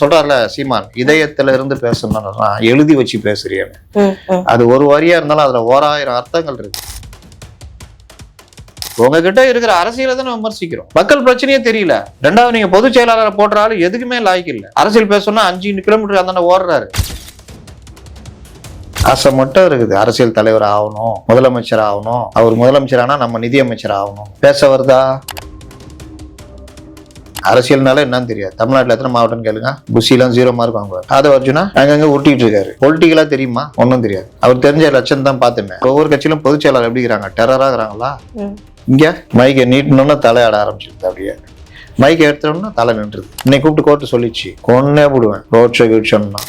சொல்றாருல சீமான் இதயத்துல இருந்து பேசணும்னா எழுதி வச்சு பேசுறியான்னு. அது ஒரு வரியா இருந்தாலும் அதுல ஓராயிரம் அர்த்தங்கள் இருக்கு. உங்ககிட்ட இருக்கிற அரசியலை தான் விமர்சிக்கிறோம். மக்கள் பிரச்சனையே தெரியல. ரெண்டாவது நீங்க பொதுச் செயலாளரை போடுறாலும் எதுக்குமே லாய்க்கு இல்ல. அரசியல் பேசணும்னா அஞ்சு கிலோமீட்டர் அந்த ஓடுறாரு. ஆசை மட்டும் இருக்குது. அரசியல் தலைவர் ஆகணும் முதலமைச்சர் ஆகணும். அவர் முதலமைச்சர் ஆனா நம்ம நிதியமைச்சர் ஆகணும். பேச வருதா? அரசியல்னால என்னன்னு தெரியாது. தமிழ்நாட்டுல எத்தனை மாவட்டம் கேளுங்க. புஷிலாம் ஜீரோ மார்க் வாங்குவார். அதை அர்ஜுனா அங்கங்க உருட்டிட்டு இருக்காரு. பொலிட்டிக்கலா தெரியுமா? ஒன்றும் தெரியாது. அவர் தெரிஞ்ச லட்சம் தான் பார்த்துமே ஒவ்வொரு கட்சியிலும் பொதுச் செயலாளர் எப்படி இருக்கிறாங்க டெரரா இருக்கிறாங்களா? ம். இங்க மைக்கை நீட்டணும்னா தலையாட ஆரம்பிச்சிருது அப்படியே. மைக்கை எடுத்தோம்னா தலை நின்றுது. இன்னைக்கு கூப்பிட்டு கோர்ட்டு சொல்லிச்சு. கொன்னே போடுவேன். ரோட் ஷோ சொன்னா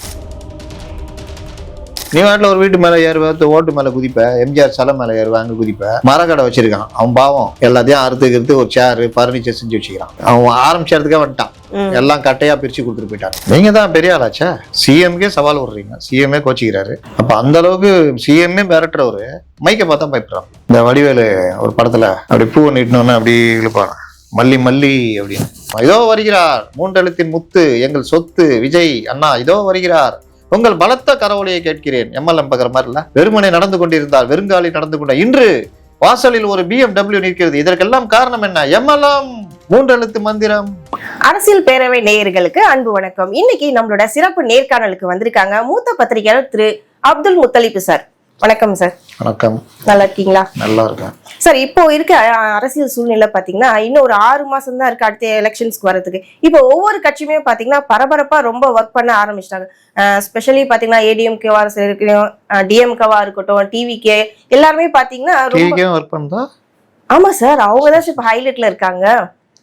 நீ வாட்டில் ஒரு வீட்டு மேலே ஏறுவ ஓட்டு மேலே குதிப்ப எம்ஜிஆர் சிலை மேலே ஏறுவ அங்கே குதிப்ப. மரக்கடை வச்சிருக்கான். அவன் பாவம். எல்லாத்தையும் அறுத்துக்கிறது ஒரு சேரு ஃபர்னிச்சர் செஞ்சு வச்சுக்கிறான். அவன் ஆரம்பிச்சதுக்கே வந்துட்டான். எல்லாம் கட்டையா பிரிச்சு கொடுத்துட்டு போயிட்டாங்க நீங்க தான் பெரிய ஆளாச்சே? சிஎம்கே சவால் விடுறீங்க. சிஎம்ஏ கோச்சிக்கிறாரு. அப்ப அந்த அளவுக்கு சிஎம்ஏ மிரட்டுறவரு மைக்கை பார்த்தா பயப்படுறான். இந்த வடிவேலு ஒரு படத்துல அப்படி பூவை நீட்டணும்னு அப்படி இழுப்பாங்க மல்லி மல்லி அப்படின்னு. இதோ வருகிறார். மூன்றெழுத்தின் முத்து எங்கள் சொத்து விஜய் அண்ணா இதோ வருகிறார். உங்கள் பலத்த கரவொலியை கேட்கிறேன். எம்எல்எம் பகிற மாதிரி இல்ல வெறுமனை நடந்து கொண்டிருந்தால் வெறுங்காலி நடந்து கொண்ட இன்று வாசலில் ஒரு பிஎம்டபிள்யூ நிற்கிறது. இதற்கெல்லாம் காரணம் என்ன? எம்எல்எம் மூன்றெழுத்து மந்திரம். அரசியல் பேரவை நேயர்களுக்கு அன்பு வணக்கம். இன்னைக்கு நம்மளோட சிறப்பு நேர்காணலுக்கு வந்திருக்காங்க மூத்த பத்திரிகையாளர் திரு அப்துல் முத்தலிப்பு சார். வணக்கம் சார் வணக்கம். நல்லா இருக்கீங்களா நல்லா இருக்கேன் சார் இப்போ இருக்க அரசியல் சூழ்நிலை பாத்தீங்கன்னா இன்னும் ஒரு ஆறு மாசம் தான் இருக்கு அடுத்த எலெக்ஷன்ஸ்க்கு வரதுக்கு இப்போ ஒவ்வொரு கட்சியுமே பாத்தீங்கன்னா பரபரப்பா ரொம்ப ஒர்க் பண்ண ஆரம்பிச்சிட்டாங்க. ஸ்பெஷலி பாத்தீங்கன்னா ஏடிஎம்கேவா இருக்கட்டும் டிஎம்கேவா இருக்கட்டும் டிவிகே எல்லாருமே பாத்தீங்கன்னா ஒர்க் பண்ணுதா? ஆமா சார் அவங்க தான் இப்போ ஹைலைட்ல இருக்காங்க.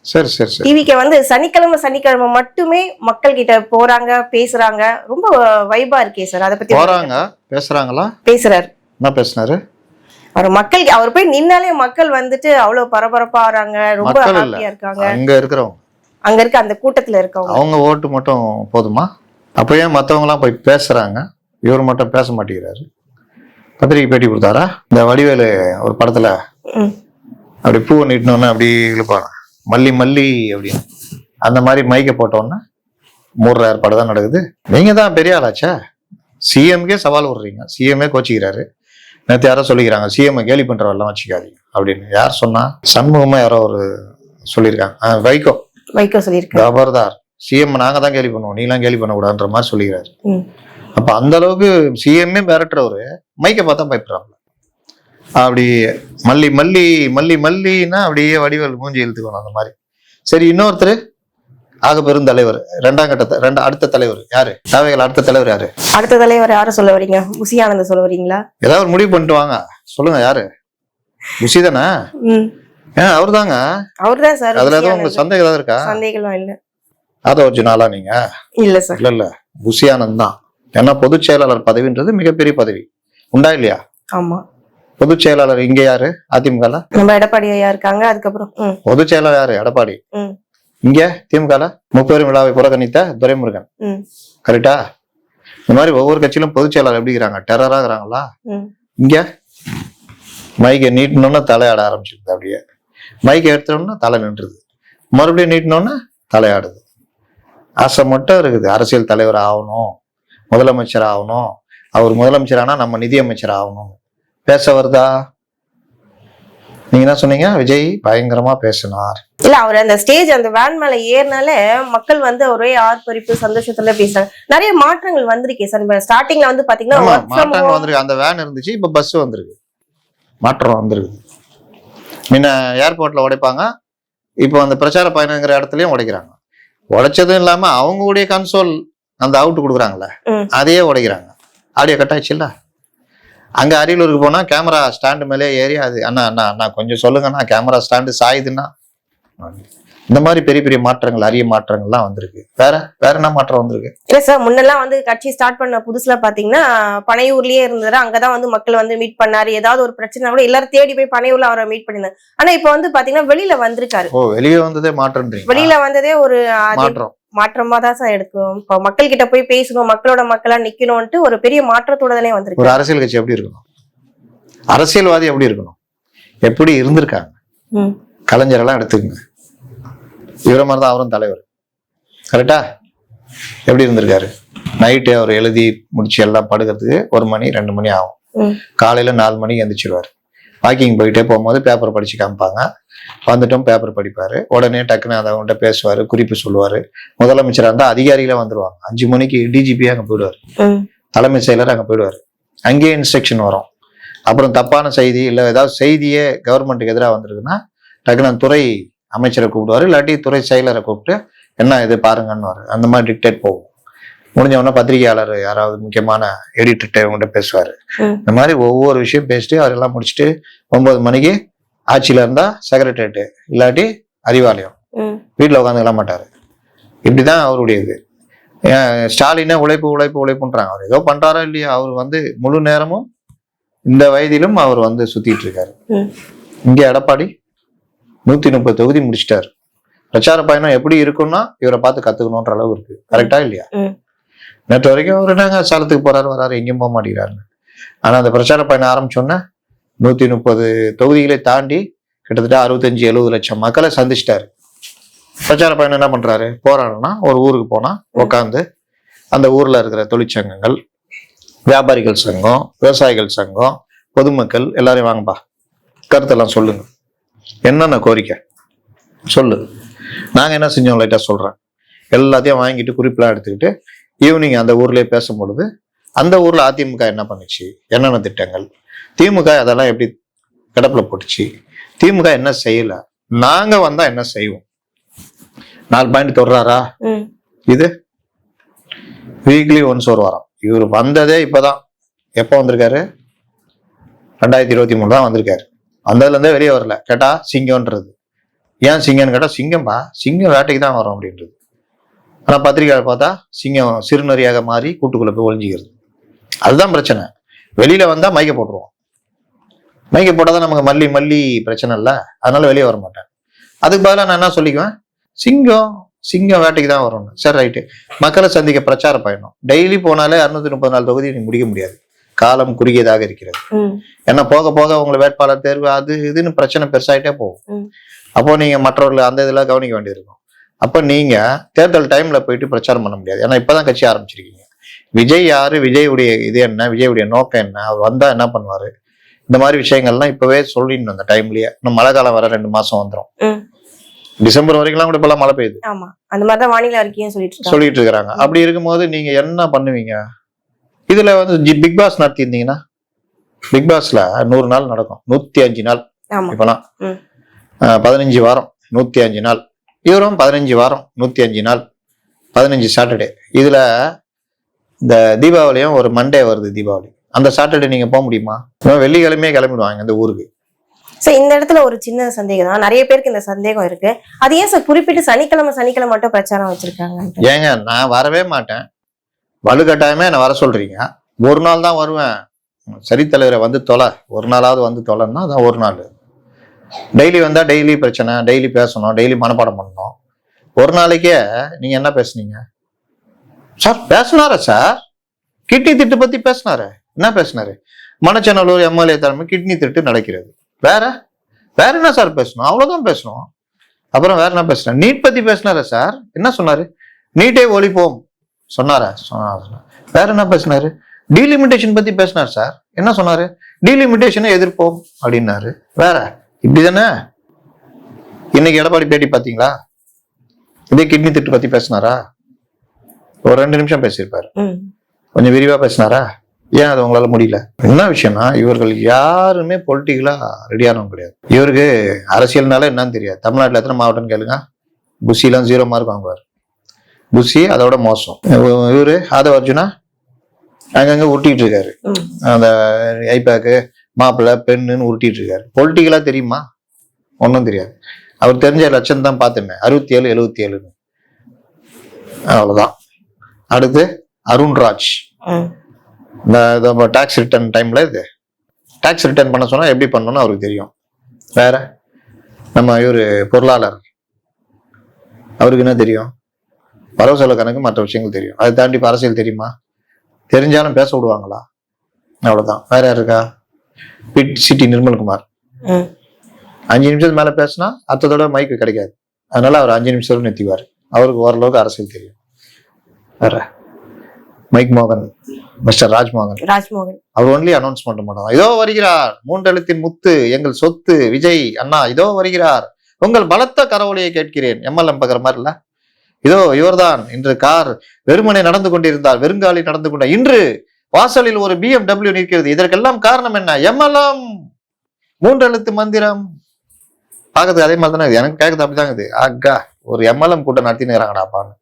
சரி சரி சரி. டிவிக்கு வந்து சனிக்கிழமை சனிக்கிழமை மட்டுமே மக்கள் கிட்ட போறாங்க பேசுறாங்க. ரொம்ப வைபா இருக்கே சார் அதை பத்தி போறாங்க பேசுறாங்களா? பேசுறாரு. என்ன பேசினாரு? அவர் மக்கள் அவர் போய் நின்னாலே மக்கள் வந்துட்டு அவ்வளவு பரபரப்பா ஆறாங்க ரொம்ப. ஹாப்பியா இருக்காங்க. அங்க இருக்கிறவங்க. அங்க இருக்க அந்த கூட்டத்துல இருக்கவங்க. அவங்க ஓட்டு மட்டும் போதுமா? அப்போ ஏன் மற்றவங்களாம் போய் பேசுறாங்க? இவர் மட்டும் பேச மாட்டேங்கிறாரு. பத்திரிக்கை பேட்டி கொடுத்தாரா? இந்த வடிவேலு ஒரு படத்துல. அப்படி பூவை நீட்டணும்னு அப்படி இழுப்பாங்க மல்லி மல்லி அப்படின்னு. அந்த மாதிரி மைக்கை போட்டோன்னா மூடுறாரு படம் தான் நடக்குது. நீங்க தான் பெரிய ஆளாச்சே? சிஎம்கே சவால் விடுறீங்க. சிஎம்ஏ கோச்சிக்கிறாரு. நேற்று யாரோ சொல்லிக்கிறாங்க. சிஎம் கேலி பண்றவெல்லாம் வச்சுக்காதீங்க அப்படின்னு. யார் சொன்னா? சண்முகமா யாரோ ஒரு சொல்லியிருக்காங்க. வைகோ. வைக்க சொல்லியிருக்காரு ஜபர்தார். சிஎம் நாங்க தான் கேலி பண்ணுவோம். நீலாம் கேலி பண்ணக்கூடாதுன்ற மாதிரி சொல்லிக்கிறாரு. அப்ப அந்த அளவுக்கு சிஎம்ஏ மிரட்டுறவரு மைக்கை பார்த்தா பயப்படுறாங்க அப்படி மல்லி மல்லி மல்லி மல்லின்னா அப்படியே வடிவேல் மூஞ்சி இழுத்துக்கணும் அந்த மாதிரி. சரி இன்னொருத்தர்? ஆக பெரும் தலைவர். ரெண்டாம் கட்ட ரெண்டு அடுத்த தலைவர். யாரு? தேவைகள் அடுத்த தலைவர் யாரு? அடுத்த தலைவர் யார சொல்ல வரீங்க? ஆனந்த சொல்ல வரீங்களா? ஏதாவது ஒரு முடிவு பண்ணிட்டு வாங்க. சொல்லுங்க யாரு? குஷி தானே? அவர் தாங்க அவர்தான் சார் அதுல ஏதாவது உங்களுக்கு. சந்தேகம் ஏதாவது இருக்கா? சந்தேகம் இல்ல. அதை ஒரிஜினாலா நீங்க? இல்ல சார். இல்ல இல்ல. புஷியானந்த் தான். ஏன்னா பொதுச் செயலாளர் பதவின்றது மிகப்பெரிய பதவி. உண்டா இல்லையா? ஆமா. பொதுச் செயலாளர் இங்க யாரு? அதிமுகல? நம்ம எடப்பாடி ஐயா இருக்காங்க அதுக்கப்புறம் பொதுச் செயலாளர் யாரு? எடப்பாடி? இங்க திமுகல முப்பெரும் விழாவை புறக்கணித்த துரைமுருகன். கரெக்டா இந்த மாதிரி ஒவ்வொரு கட்சியிலும் பொதுச் செயலாளர் எப்படி இருக்கிறாங்க டெரரா இருக்கிறாங்களா ம். இங்க மைக்கை நீட்டணும்னா தலையாட ஆரம்பிச்சிருது அப்படியே. மைக்கை எடுத்தோம்னா தலை நின்றுது. மறுபடியும் நீட்டினோன்னா தலையாடுது. ஆசை மட்டும் இருக்குது. அரசியல் தலைவர் ஆகணும். முதலமைச்சர் ஆகணும். அவர் முதலமைச்சர் ஆனா நம்ம நிதியமைச்சர் ஆகணும் பேச வருதா? நீங்க என்ன சொன்னீங்க? விஜய் பயங்கரமா பேசினார். இல்ல அவர் அந்த ஸ்டேஜ் அந்த வேன் மேல ஏறினாலே மக்கள் வந்து ஒரே ஆர்ப்பரிப்பு சந்தோஷத்துல பேசுறாங்க. நிறைய மாற்றங்கள் வந்திருக்கே சார். இப்ப ஸ்டார்டிங்ல வந்து பாத்தீங்கன்னா மாற்றங்கள் வந்திருக்கு. அந்த வேன் இருந்துச்சு இப்ப பஸ் வந்திருக்கு. மாற்றம் வந்திருக்கு முன்ன ஏர்போர்ட்ல உடைப்பாங்க இப்போ அந்த பிரச்சார பயணங்கிற இடத்துலயும் உடைக்கிறாங்க. உடைச்சதும் இல்லாம அவங்களுடைய கன்சோல் அந்த அவுட் கொடுக்குறாங்கல்ல. அதையே உடைக்கிறாங்க. ஆடியோ கட் ஆயிடுச்சுல்ல அங்க அரியலூருக்கு போனா கேமரா ஸ்டாண்டு மேலே ஏறி அது அண்ணா அண்ணா அண்ணா கொஞ்சம் சொல்லுங்கண்ணா கேமரா ஸ்டாண்டு சாயுதுன்னா இந்த மாதிரி பெரிய பெரிய மாற்றங்கள் அரிய மாற்றங்கள்லாம் வந்திருக்கு. வேற வேற என்ன மாற்றம் வந்திருக்கு? இல்ல சார் முன்னெல்லாம் வந்து கட்சி ஸ்டார்ட் பண்ண புதுசுல பாத்தீங்கன்னா பனையூர்லயே இருந்தாரு அங்கதான் வந்து மக்கள் வந்து மீட் பண்ணாரு. ஏதாவது ஒரு பிரச்சனை கூட எல்லாரும் தேடி போய் பனையூர்ல அவரை மீட் பண்ணிருந்தாங்க ஆனா இப்ப வந்து பாத்தீங்கன்னா வெளியில வந்திருக்காரு. ஓ வெளியே வந்ததே மாற்றம்ன்றீங்க வெளியில வந்ததே ஒரு மாற்றம். மாற்றமா தான் சார் எடுக்கும். இப்போ மக்கள் கிட்ட போய் பேசணும் மக்களோட மக்களா நிக்கணும்ட்டு ஒரு பெரிய மாற்றத்தோட தானே வந்திருக்கு. ஒரு அரசியல் கட்சி எப்படி இருக்கணும்? அரசியல்வாதி எப்படி இருக்கணும்? எப்படி இருந்திருக்காங்க. கலைஞரெல்லாம் எடுத்துக்கங்க. இவர மாதிரி தான் அவரும் தலைவர். கரெக்டா எப்படி இருந்திருக்காரு? நைட்டு அவர் எழுதி முடிச்சு எல்லாம் படுக்கிறதுக்கு ஒரு மணி ரெண்டு மணி ஆகும். காலையில நாலு மணிக்கு எந்திரிச்சிருவாரு. வாக்கிங் போயிட்டே போகும்போது பேப்பர் படிச்சு காமிப்பாங்க. வந்துட்டும் பேப்பர் படிப்பாரு. உடனே டக்குன்னு அதை அவங்கள்ட்ட பேசுவாரு குறிப்பு சொல்லுவாரு. முதலமைச்சராக இருந்தால் அதிகாரிகளே வந்துருவாங்க. அஞ்சு மணிக்கு டிஜிபி அங்கே போயிடுவார். ம் தலைமை செயலர் அங்கே போயிடுவார். அங்கேயே இன்ஸ்ட்ரக்ஷன் வரும். அப்புறம் தப்பான செய்தி இல்லை ஏதாவது செய்தியே கவர்மெண்ட்டுக்கு எதிராக வந்திருக்குன்னா டக்குனு துறை அமைச்சரை கூப்பிடுவார். இல்லாட்டி துறை செயலரை கூப்பிட்டு என்ன இது பாருங்கன்னு அந்த மாதிரி டிக்டேட் போகும். முடிஞ்ச உடனே பத்திரிகையாளர் யாராவது முக்கியமான எடிட்டர்கிட்ட இவங்ககிட்ட பேசுவார். இந்த மாதிரி ஒவ்வொரு விஷயம் பேசிட்டு அவரெல்லாம் முடிச்சுட்டு ஒன்பது மணிக்கு ஆட்சியில் இருந்தால் செக்ரட்டரியேட்டு இல்லாட்டி அறிவாலயம். வீட்டில் உட்காந்துக்கலாம் மாட்டார். இப்படிதான் அவருடைய இது ஏன் ஸ்டாலினே உழைப்பு உழைப்பு உழைப்புன்றாங்க. அவர் ஏதோ பண்றாரோ இல்லையா அவர் வந்து முழு நேரமும் இந்த வயதிலும் அவர் வந்து சுத்திட்டு இருக்காரு. இங்க எடப்பாடி நூத்தி முப்பது தொகுதி முடிச்சிட்டாரு. பிரச்சார பயணம் எப்படி இருக்கும்னா இவரை பார்த்து கத்துக்கணுன்ற அளவு இருக்கு. கரெக்டா இல்லையா. நேற்று வரைக்கும் அவர் என்னங்க சேலத்துக்கு போறாரு வராரு எங்கேயும் போக மாட்டேங்கிறாருன்னு ஆனா அந்த பிரச்சார பயணம் ஆரம்பிச்சோன்னே நூற்றி முப்பது தொகுதிகளை தாண்டி கிட்டத்தட்ட அறுபத்தஞ்சு எழுபது லட்சம் மக்களை சந்திச்சிட்டாரு. பிரச்சார பயணம் என்ன பண்ணுறாரு போறாருன்னா ஒரு ஊருக்கு போனால் உட்காந்து அந்த ஊரில் இருக்கிற தொழிற்சங்கங்கள் வியாபாரிகள் சங்கம் விவசாயிகள் சங்கம் பொதுமக்கள் எல்லாரையும் வாங்கப்பா. கருத்தெல்லாம் சொல்லுங்க. என்னென்ன கோரிக்கை? சொல்லு. நாங்கள் என்ன செஞ்சோம் லைட்டாக சொல்கிறேன் எல்லாத்தையும் வாங்கிட்டு குறிப்பெல்லாம் எடுத்துக்கிட்டு ஈவினிங் அந்த ஊர்லேயே பேசும் பொழுது அந்த ஊரில் அதிமுக என்ன பண்ணுச்சு? என்னென்ன திட்டங்கள்? திமுக அதெல்லாம் எப்படி கிடப்புல போட்டுச்சு? திமுக என்ன செய்யல? நாங்க வந்தா என்ன செய்வோம்? நாலு பாயிண்ட் தொடுறாரா? இது வீக்லி ஒன்ஸ் ஒரு வாரம். இவர் வந்ததே இப்பதான். எப்போ வந்திருக்காரு? ரெண்டாயிரத்தி இருபத்தி மூணு தான் வந்திருக்காரு. வந்ததுல இருந்தே வெளியே வரல. கேட்டா சிங்கம்ன்றது. ஏன் சிங்கம்னு கேட்டா சிங்கம்பா சிங்கம் வேட்டைக்கு தான் வரும் அப்படின்றது. ஆனா பத்திரிகையாளர் பார்த்தா சிங்கம் சிறுநரியாக மாறி கூட்டுக்குள்ள போய் ஒளிஞ்சிக்கிறது. அதுதான் பிரச்சனை. வெளியில வந்தா மைக்க போட்டுருவோம். மைக்க போட்டாதான் நமக்கு மல்லி மல்லி பிரச்சனை இல்ல. அதனால வெளியே வர மாட்டேன். அதுக்கு பதிலா நான் என்ன சொல்லிக்குவேன்? சிங்கம் சிங்கம் வேட்டைக்கு தான் வரணும். சரி ரைட்டு. மக்களை சந்திக்க பிரச்சார பயணம். டெய்லி போனாலே அறுநூத்தி முப்பது நாலு தொகுதி நீ முடிக்க முடியாது. காலம் குறுகியதாக இருக்கிறது. ஏன்னா போக போக உங்களை வேட்பாளர் தேர்வு அது இதுன்னு பிரச்சனை பெருசாயிட்டே போகும். அப்போ நீங்க மற்றவர்கள் அந்த இதெல்லாம் கவனிக்க வேண்டியிருக்கும். அப்ப நீங்க தேர்தல் டைம்ல போயிட்டு பிரச்சாரம் பண்ண முடியாது. ஏன்னா இப்பதான் கட்சி ஆரம்பிச்சிருக்கீங்க. விஜய் யாரு? விஜயுடைய இது என்ன? விஜயுடைய நோக்கம் என்ன? அவர் வந்தா என்ன பண்ணுவாரு? இந்த மாதிரி விஷயங்கள்லாம் இப்பவே சொல்லிடணும் அந்த டைம்லயே இன்னும் மழை காலம் வர ரெண்டு மாசம் வந்துடும். டிசம்பர் வரைக்கும்லாம் கூட இப்பெல்லாம் மழை பெய்யுது. ஆமா. அந்த மாதிரி தான் வானிலை அறிக்கையும் சொல்லிட்டு இருக்காங்க. சொல்லிட்டு இருக்கிறாங்க அப்படி இருக்கும்போது நீங்க என்ன பண்ணுவீங்க? இதுல வந்து பிக் பாஸ் நடத்தியிருந்தீங்கன்னா பிக் பாஸ்ல நூறு நாள் நடக்கும். நூத்தி அஞ்சு நாள். இப்பெல்லாம். பதினஞ்சு வாரம். நூத்தி அஞ்சு நாள். இவரும் பதினஞ்சு வாரம். நூத்தி அஞ்சு நாள். பதினஞ்சு சாட்டர்டே இதுல இந்த தீபாவளியும் ஒரு மண்டே வருது தீபாவளி. அந்த சாட்டர்டே நீங்க போக முடியுமா? வெள்ளிக்கிழமையே கிளம்பிடுவாங்க இந்த ஊருக்கு. சோ இந்த இடத்துல ஒரு சின்ன சந்தேகம் தான். நிறைய பேருக்கு இந்த சந்தேகம் இருக்கு. அது ஏன் சார் குறிப்பிட்டு சனிக்கிழமை சனிக்கிழமை மட்டும் பிரச்சாரம் வச்சிருக்காங்க? ஏங்க நான் வரவே மாட்டேன். வலுக்கட்டாயமே என்னை வர சொல்றீங்க. ஒரு நாள் தான் வருவேன். சரி தலைவரை வந்து தொலை. ஒரு நாளாவது வந்து தொலைன்னா அதான் ஒரு நாள். டெய்லி வந்தா டெய்லி பிரச்சனை டெய்லி பேசணும் டெய்லி மனப்பாடம் பண்ணணும். ஒரு நாளைக்கே நீங்க என்ன பேசுனீங்க? சார் பேசினாரா சார்? கிட்னி திட்டு பத்தி பேசினாரு. என்ன பேசினாரு? மணச்சநல்லூர் எம்எல்ஏ தலைமை கிட்னி திட்டு நடக்கிறது. வேற? வேற என்ன சார் பேசணும்? அவ்வளவுதான் பேசணும். அப்புறம் வேற என்ன பேசுறேன் நீட் பத்தி பேசினாரா சார்? என்ன சொன்னாரு? நீட்டே ஒழிப்போம். சொன்னாரா? சொன்னாரா. வேற என்ன பேசினாரு? டீலிமிட்டேஷன் பத்தி பேசினார் சார். என்ன சொன்னாரு? டீலிமிட்டேஷனை எதிர்ப்போம் அப்படின்னாரு. வேற? இப்படிதானே? இன்னைக்கு எடப்பாடி பேட்டி பாத்தீங்களா இதே கிட்னி திட்டு பத்தி பேசினாரா? ஒரு ரெண்டு நிமிஷம் பேசியிருப்பாரு. கொஞ்சம் விரிவா பேசினாரா? ஏன் அது உங்களால முடியல? என்ன விஷயம்னா இவர்கள் யாருமே பொலிட்டிக்கலா ரெடியானவங்க கிடையாது. இவருக்கு அரசியல்னால என்னன்னு தெரியாது. தமிழ்நாட்டுல எத்தனை மாவட்டம் கேளுங்க. புஷிலாம் ஜீரோ மார்க் வாங்குவார். புஷி அதோட மோசம். இவ- இவரு ஆதவ அர்ஜுனா அங்கங்க உருட்டிட்டு இருக்காரு. அந்த ஐபேக்கு மாப்பிள்ளை பெண்ணுன்னு உருட்டிட்டு இருக்காரு. பொலிட்டிக்கலா தெரியுமா? ஒன்றும் தெரியாது. அவர் தெரிஞ்ச லட்சம் தான் பார்த்தோமே. அறுபத்தி ஏழு எழுபத்தி ஏழுன்னு அவ்வளவுதான். அடுத்து அருண்ராஜ். இந்த டாக்ஸ் ரிட்டர்ன் டைம்ல இது. டாக்ஸ் ரிட்டர்ன் பண்ண சொன்னா எப்படி பண்ணணும்னு அவருக்கு தெரியும். வேற? நம்ம இவரு பொருளாளர். அவருக்கு என்ன தெரியும்? வரவு செலவு கணக்கு மற்ற விஷயங்கள் தெரியும். அதை தாண்டி இப்ப அரசியல் தெரியுமா? தெரிஞ்சாலும் பேச விடுவாங்களா? அவ்வளவுதான். வேற யார் இருக்கா? பிட் சிட்டி நிர்மல்குமார். அஞ்சு நிமிஷத்துக்கு மேல பேசினா அடுத்த தடவை மைக்கு கிடைக்காது. அதனால அவர் அஞ்சு நிமிஷம் நிறுத்திவார் அவருக்கு ஓரளவுக்கு அரசியல் தெரியும். வேற? மைக் மோகன் மிஸ்டர் ராஜ்மோகன் ராஜ்மோகன் அவர் ஒன்லி அனௌன்ஸ் பண்ண மாட்டாங்க இதோ வருகிறார். மூன்றெழுத்தின் முத்து எங்கள் சொத்து விஜய் அண்ணா இதோ வருகிறார். உங்கள் பலத்த கரவொலியை கேட்கிறேன். எம்எல்எம் பக்கிற மாதிரி இல்ல? இதோ இவர்தான். இன்று கார் வெறுமனே நடந்து கொண்டிருந்தார் வெறுங்காலி நடந்து கொண்ட இன்று வாசலில் ஒரு BMW நிற்கிறது. இதற்கெல்லாம் காரணம் என்ன? எம்எல்எம்! மூன்றெழுத்து மந்திரம். பார்க்கறதுக்கு அதே மாதிரி தானே இருக்குது. எனக்கு கேட்குது அப்படிதாங்க இது. அக்கா ஒரு எம்எல்எம் கூட்டம் நடத்தினுறாங்கடாப்பான்னு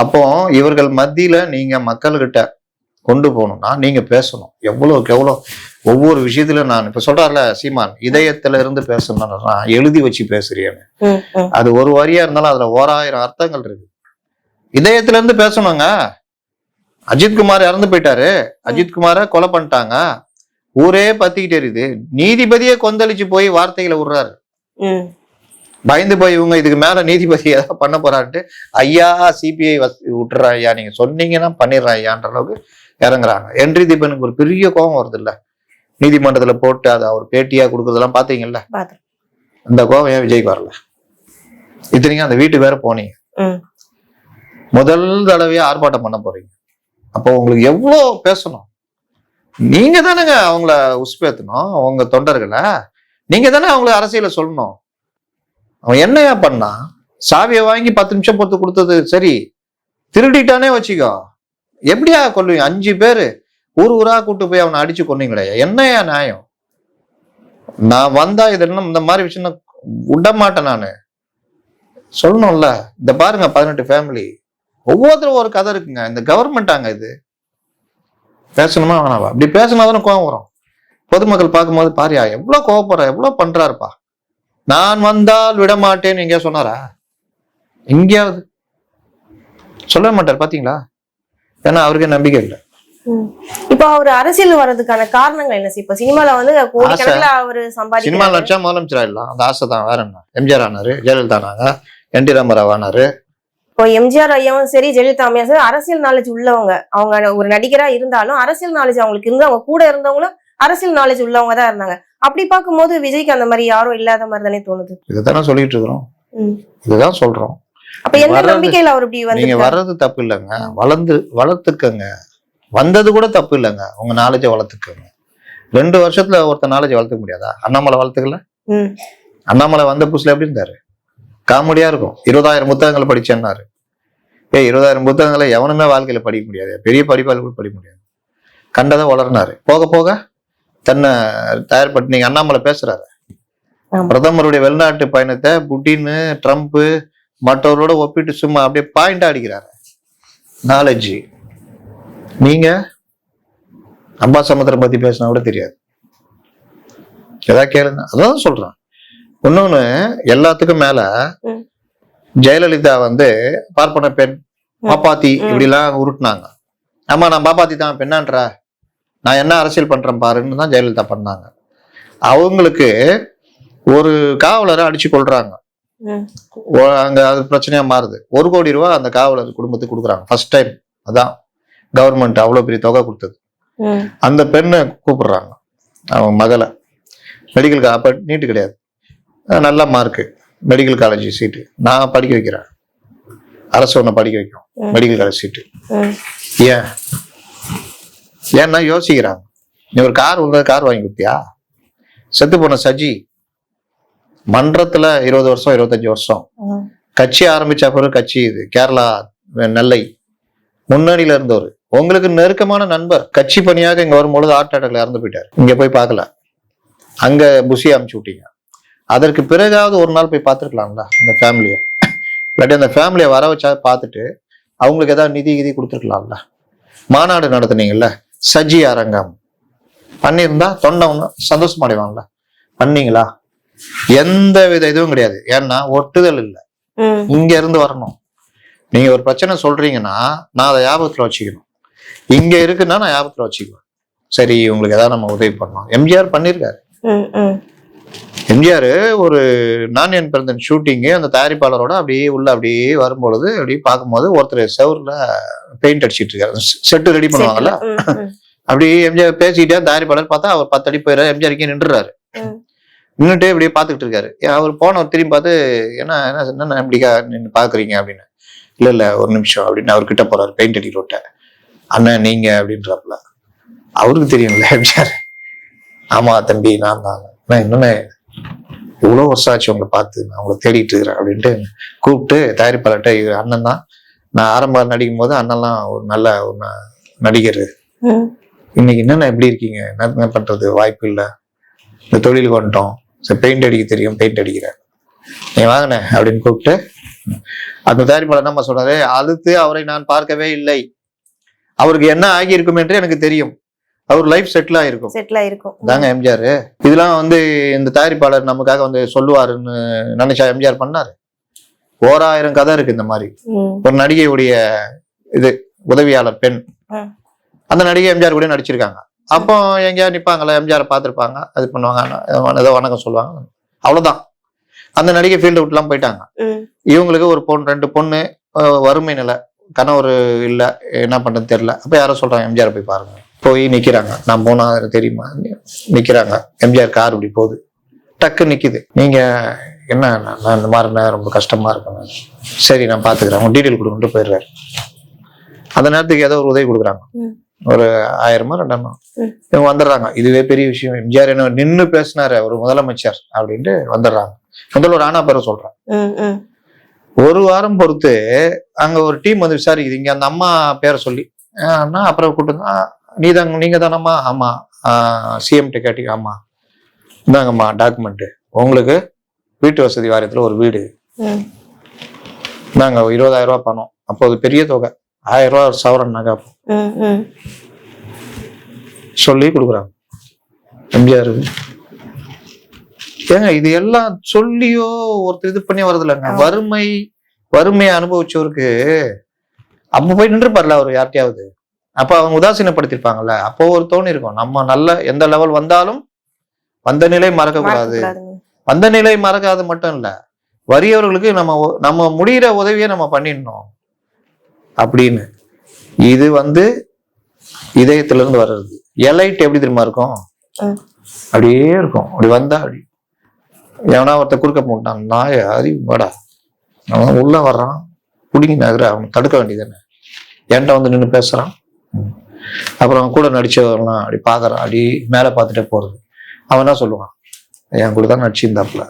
அப்போ இவர்கள் மத்தியில நீங்க மக்கள்கிட்ட கொண்டு போகணும்னா நீங்க பேசணும். எவ்வளவுக்கு எவ்வளோ ஒவ்வொரு விஷயத்திலும் நான் இப்ப சொல்றாருல சீமான் இதயத்துல இருந்து பேசணும்னா எழுதி வச்சு பேசுறியேன்னு. அது ஒரு வரியா இருந்தாலும் அதுல ஓராயிரம் அர்த்தங்கள் இருக்கு. இதயத்துல இருந்து பேசணுங்க. அஜித்குமார் இறந்து போயிட்டாரு. அஜித்குமாரை கொலை பண்ணிட்டாங்க. ஊரே பத்திக்கிட்டு எரியுது நீதிபதியே கொந்தளிச்சு போய் வார்த்தைகளை விடுறாரு. பயந்து போய் இவங்க இதுக்கு மேல நீதிபதி ஏதாவது பண்ண போறான்ட்டு ஐயா சிபிஐ விட்டுறா ஐயா நீங்க சொன்னீங்கன்னா பண்ணிடுறேன் ஐயான்ற அளவுக்கு இறங்குறாங்க. என்றி தீபனுக்கு ஒரு பெரிய கோபம் வருது இல்ல நீதிமன்றத்துல போட்டு அதை அவர் பேட்டியா கொடுக்கறதெல்லாம் பாத்தீங்கல்ல? பாத்து- இந்த கோபம் ஏன் விஜய்க்கு வரல? இத்தனைக்கும் அந்த வீட்டுக்கு வேற போனீங்க. முதல் தடவையா ஆர்ப்பாட்டம் பண்ண போறீங்க. அப்போ உங்களுக்கு எவ்வளோ பேசணும்? நீங்க தானேங்க அவங்கள உஸ்பேத்தணும் உங்க தொண்டர்களை. நீங்க தானே அவங்களை அரசியல சொல்லணும். அவன் என்னையா பண்ணா? சாவியை வாங்கி பத்து நிமிஷம் பொறுத்து கொடுத்தது சரி. திருடிட்டானே வச்சுக்கோ. எப்படியா கொல்லுவீங்க? அஞ்சு பேரு. ஊர் ஊரா கூட்டு போய் அவனை அடிச்சு கொன்னீங்களே. என்னையா நியாயம்? நான் வந்தா இதெல்லாம் இந்த மாதிரி விஷயம் விட மாட்டேன் நான். சொல்லணும்ல. இந்த பாருங்க பதினெட்டு ஃபேமிலி ஒவ்வொருத்தரும் ஒரு கதை இருக்குங்க. இந்த கவர்மெண்டாங்க இது. பேசணுமா வேணாவா? அப்படி பேசினா தானே கோவம் வரும். பொதுமக்கள் பார்க்கும்போது பாரியா எவ்வளவு கோவப்படுற எவ்வளவு பண்றாருப்பா? நான் வந்தால் விட மாட்டேன்னு எங்கேயா சொன்னாரா எங்கேயாவது சொல்ல மாட்டார் பாத்தீங்களா? ஏன்னா அவருக்கே நம்பிக்கை இல்லை. இப்போ அவர் அரசியல் வர்றதுக்கான காரணங்கள் என்ன இப்ப சினிமால வந்து கோடிக்கணக்கில் அவர் சினிமா சம்பாதிக்கிறாரு நடிச்சா முதலமைச்சர் ஆயிடலாம். அந்த ஆசை தான் வேற என்ன? எம்ஜிஆர் ஆனாரு ஜெயலலிதா ஆனாங்க என் டி ராமராவ் ஆனாரு. இப்போ எம்ஜிஆர் ஐயாவும் சரி ஜெயலலிதா அம்மையா சரி அரசியல் நாலேஜ் உள்ளவங்க. அவங்க ஒரு நடிகரா இருந்தாலும் அரசியல் நாலேஜ் அவங்களுக்கு இருந்து அவங்க கூட இருந்தவங்களும் அரசியல் நாலேஜ் உள்ளவங்க தான் இருந்தாங்க. அப்படி பார்க்கும்போது விஜய்க்கு அந்த மாதிரி யாரும் இல்லாத மாதிரி தானே தோணுது? இதுதானே சொல்லிட்டு இருக்கிறோம். இதுதான் சொல்றோம். அப்ப என்ன நம்பிக்கையில அவர் இப்படி நீங்க வந்து வர்றது தப்பு இல்லைங்க. வளர்ந்து வளர்த்துக்கங்க. வந்தது கூட தப்பு இல்லைங்க. உங்க நாலேஜை வளர்த்துக்கங்க. ரெண்டு வருஷத்துல ஒருத்தர் நாலேஜ் வளர்த்துக்க முடியாதா? அண்ணாமலை வளர்த்துக்கல. அண்ணாமலை வந்த புதுசுல எப்படி இருந்தாரு? காமெடியா இருக்கும். இருபதாயிரம் புத்தகங்கள் படிச்சேன்னாரு. ஏய் இருபதாயிரம் புத்தகங்களை எவனுமே வாழ்க்கையில படிக்க முடியாது. பெரிய படிப்பால் கூட படிக்க முடியாது. கண்டதை வளர்னாரு. போக போக தன்னை தயார் பண்ணி நீங்க அண்ணாமலை பேசுறாரு. பிரதமருடைய வெளிநாட்டு பயணத்தை புட்டின் ட்ரம்ப் மற்றவரோட ஒப்பிட்டு சும்மா அப்படியே பாயிண்டா அடிக்கிறாரு. நாலேஜ் நீங்க? அம்பா சமுத்திரம் பத்தி பேசினா கூட தெரியாது. ஏதாவது கேளுங்க. அதான் சொல்றேன். இன்னொன்னு எல்லாத்துக்கும் மேல. ஜெயலலிதா வந்து பார்ப்பன பெண். பாப்பாத்தி ம். இப்படி எல்லாம் உருட்டுனாங்க. ஆமா நான் பாப்பாத்தி தான் பெண்ணான்ற? நான் என்ன அரசியல் பண்றேன் பாருன்னு தான் ஜெயலலிதா பண்ணாங்க. அவங்களுக்கு ஒரு காவலரை அடிச்சு கொள்றாங்க அங்க அது பிரச்சனையா மாறுது. ஒரு கோடி ரூபாய் அந்த காவலர் குடும்பத்துக்கு கொடுக்குறாங்க. ஃபர்ஸ்ட் டைம் அதான். கவர்மெண்ட் அவ்வளவு பெரிய தொகை கொடுத்தது. அந்த பெண்ணை கூப்பிடுறாங்க. அவன் மகளை. மெடிக்கல் அப்போ நீட்டு கிடையாது. நல்ல மார்க்கு மெடிக்கல் காலேஜ் சீட்டு நான் படிக்க வைக்கிறேன். அரசு ஒன்று படிக்க வைக்கும். ம். Medical college seat. ஏன்? ஏன்னா யோசிக்கிறாங்க. நீ ஒரு கார் உள்ள கார் வாங்கி கொடுத்தியா? செத்து போன சஜி மன்றத்துல இருபது வருஷம் இருபத்தஞ்சு வருஷம். கட்சி ஆரம்பிச்ச பிறகு கட்சி இது கேரளா நெல்லை. முன்னணியில இருந்தவர். உங்களுக்கு நெருக்கமான நண்பர் கட்சி பணியாக இங்க வரும்பொழுது ஹார்ட் அட்டாக்ல இறந்து போயிட்டார். இங்க போய் பார்க்கல. அங்க புசி அமுச்சு விட்டீங்க. அதற்கு பிறகாவது ஒரு நாள் போய் பார்த்துருக்கலாம்ல அந்த ஃபேமிலியை இல்லாட்டி அந்த ஃபேமிலியை வர வச்சா பார்த்துட்டு அவங்களுக்கு ஏதாவது நிதி கிதி கொடுத்துருக்கலாம்ல. மாநாடு நடத்துனீங்கல்ல சஜி அரங்கம். பண்ணியிருந்தா தொண்டவங்க சந்தோஷம் அடைவாங்கல்ல பண்ணீங்களா? எந்த வித இதுவும் கிடையாது. ஏன்னா ஒட்டுதல் இல்லை. இங்க இருந்து வரணும். நீங்க ஒரு பிரச்சனை சொல்றீங்கன்னா நான் அதை ஞாபகத்துல வச்சுக்கணும். இங்க இருக்குன்னா நான் ஞாபகத்துல வச்சுக்குவேன். சரி உங்களுக்கு ஏதாவது நம்ம உதவி பண்ணோம் எம்ஜிஆர். ம். எம்ஜிஆர் ஒரு நான் என் பிறந்தன் ஷூட்டிங்கு அந்த தயாரிப்பாளரோட அப்படியே உள்ள அப்படியே வரும்பொழுது அப்படியே பார்க்கும்போது ஒருத்தர் செவர்ல பெயிண்ட் அடிச்சிட்டு இருக்காரு செட்டு ரெடி பண்ணுவாங்கல்ல. அப்படியே எம்ஜிஆர் பேசிக்கிட்டே தயாரிப்பாளர் பார்த்தா அவர் பத்து அடி போயிடுறாரு எம்ஜிஆர் இங்கே நின்றுறாரு. நின்றுட்டே இப்படியே பார்த்துக்கிட்டு இருக்காரு. அவர் போனவர் திரும்பி பார்த்து என்ன என்ன என்ன இப்படிக்கா நின்று பார்க்குறீங்க? அப்படின்னு. இல்ல இல்ல ஒரு நிமிஷம் அப்படின்னு அவர் கிட்ட போறாரு பெயிண்ட் அடி ரோட்ட. அண்ணன் நீங்க அப்படின்றாப்புல. அவருக்கு தெரியும்ல எம்ஜிஆர். ஆமா தம்பி நான் தான். நான் இன்னொன்னு இவ்வளோ வருஷம் ஆச்சு உங்களை பார்த்து நான் உங்களை தேடிட்டு இருக்கிறேன் அப்படின்ட்டு கூப்பிட்டு தயாரிப்பாளர்கிட்ட இது அண்ணன் தான். நான் ஆரம்ப நடிக்கும் போது அண்ணன்லாம் ஒரு நல்ல ஒரு நடிகர். இன்னைக்கு என்னென்ன எப்படி இருக்கீங்க? என்ன பண்றது? வாய்ப்பு இல்லை. இந்த தொழிலுக்கு வந்துட்டோம். சரி பெயிண்ட் அடிக்க தெரியும் பெயிண்ட் அடிக்கிறேன். நீ வாங்கின அப்படின்னு கூப்பிட்டு அந்த தயாரிப்பாளர் நம்ம சொன்னாரு அடுத்து அவரை நான் பார்க்கவே இல்லை. அவருக்கு என்ன ஆகியிருக்கும் என்று எனக்கு தெரியும். அவர் லைஃப் செட்டில் ஆயிருக்கும். செட்டில் ஆயிருக்கும். தாங்க எம்ஜிஆர். இதெல்லாம் வந்து இந்த தயாரிப்பாளர் நமக்காக வந்து சொல்லுவாருன்னு நினைச்சா எம்ஜிஆர் பண்ணாரு. ஓராயிரம் கதை இருக்கு இந்த மாதிரி. ஒரு நடிகையுடைய இது உதவியாளர் பெண். அந்த நடிகை எம்ஜிஆர் கூட நடிச்சிருக்காங்க. அப்போ எங்கேயாவது நிப்பாங்கல்ல எம்ஜிஆர் பார்த்திருப்பாங்க. அது பண்ணுவாங்க ஏதோ வணக்கம் சொல்லுவாங்க. அவ்வளவுதான். அந்த நடிகை ஃபீல்டு விட்டுலாம் போயிட்டாங்க. இவங்களுக்கு ஒரு பொண்ணு ரெண்டு பொண்ணு வறுமை நிலை. கணவர் இல்ல என்ன பண்றது தெரியல. அப்ப யாரோ சொல்றாங்க எம்ஜிஆர் போய் பாருங்க. போய் நிக்கிறாங்க. நான் போனா தெரியுமா? நிக்கிறாங்க. எம்ஜிஆர் கார் இப்படி போகுது. டக்கு நிக்குது. நீங்க என்ன நான் இந்த மாதிரி நேரம் ரொம்ப கஷ்டமா இருக்கேன் சரி நான் பாத்துக்கிறேன். உங்க டீட்டெயில் கொடுத்துட்டு போயிடுறாரு. அந்த நேரத்துக்கு ஏதோ ஒரு உதவி கொடுக்குறாங்க. ஒரு ஆயிரமா ரெண்டாயிரமா. இவங்க வந்துடுறாங்க. இதுவே பெரிய விஷயம். எம்ஜிஆர் என்ன நின்னு பேசினாரு. ஒரு முதலமைச்சர் அப்படின்ட்டு வந்துடுறாங்க. முதல்வர் ஆனா பேர சொல்றேன். ஒரு வாரம் பொறுத்து அங்க ஒரு டீம் வந்து விசாரிக்குது. இங்க அந்த அம்மா பேரை சொல்லி. அப்புறம் கூப்பிட்டு நீ தாங்க நீங்க தானம்மா ஆமா சிஎம்கிட்ட கேட்டீங்க. ஆமா. இந்தாங்கம்மா டாக்குமெண்ட் உங்களுக்கு வீட்டு வசதி வாரியத்துல ஒரு வீடு. நாங்க இருபதாயிரம் ரூபாய் பணம். அப்போ அது பெரிய தொகை. ஆயிரம் ரூபாய் சவரன் நகை அப்போ. சொல்லி கொடுக்குறாங்க. எம்ஜிஆர் ஏங்க இது எல்லாம் சொல்லியோ ஒருத்தர் இது பண்ணி இல்லைங்க ஆமா. வறுமை வறுமையை அனுபவிச்சவருக்கு அப்ப போய் நின்றுப்பார்ல அவர் யார்கிட்டயாவது? அப்ப அவங்க உதாசீனப்படுத்திருப்பாங்கல்ல? அப்போ ஒரு தோணி இருக்கும். நம்ம நல்ல எந்த லெவல் வந்தாலும் வந்த நிலை மறக்க கூடாது. மறக்கக்கூடாதுங்க. வந்த நிலை மறக்காது மட்டும் இல்ல. வறியவர்களுக்கு நம்ம நம்ம முடிகிற உதவியை நம்ம பண்ணிடணும். அப்படின்னு. இது வந்து இதயத்துல இருந்து வர்றது. எலைட் எப்படி தெரியுமா இருக்கும். அப்படியே இருக்கும். அப்படி வந்தா அப்படி. எவனா ஒருத்த குறுக்க போட்டான் நாய அறிவு வாடா. அவன் உள்ள வர்றான். குடிங்கி நகர அவன் தடுக்க வேண்டியதானே என்கிட்ட வந்து நின்று பேசுறான். அப்புறம் கூட நடிச்சவரெல்லாம் அப்படி பார்க்குறான் அப்படி மேல பார்த்துட்டே போறது. அவன் என்ன சொல்லுவான் என் கூட தான் நடிச்சிருந்தாப்புல.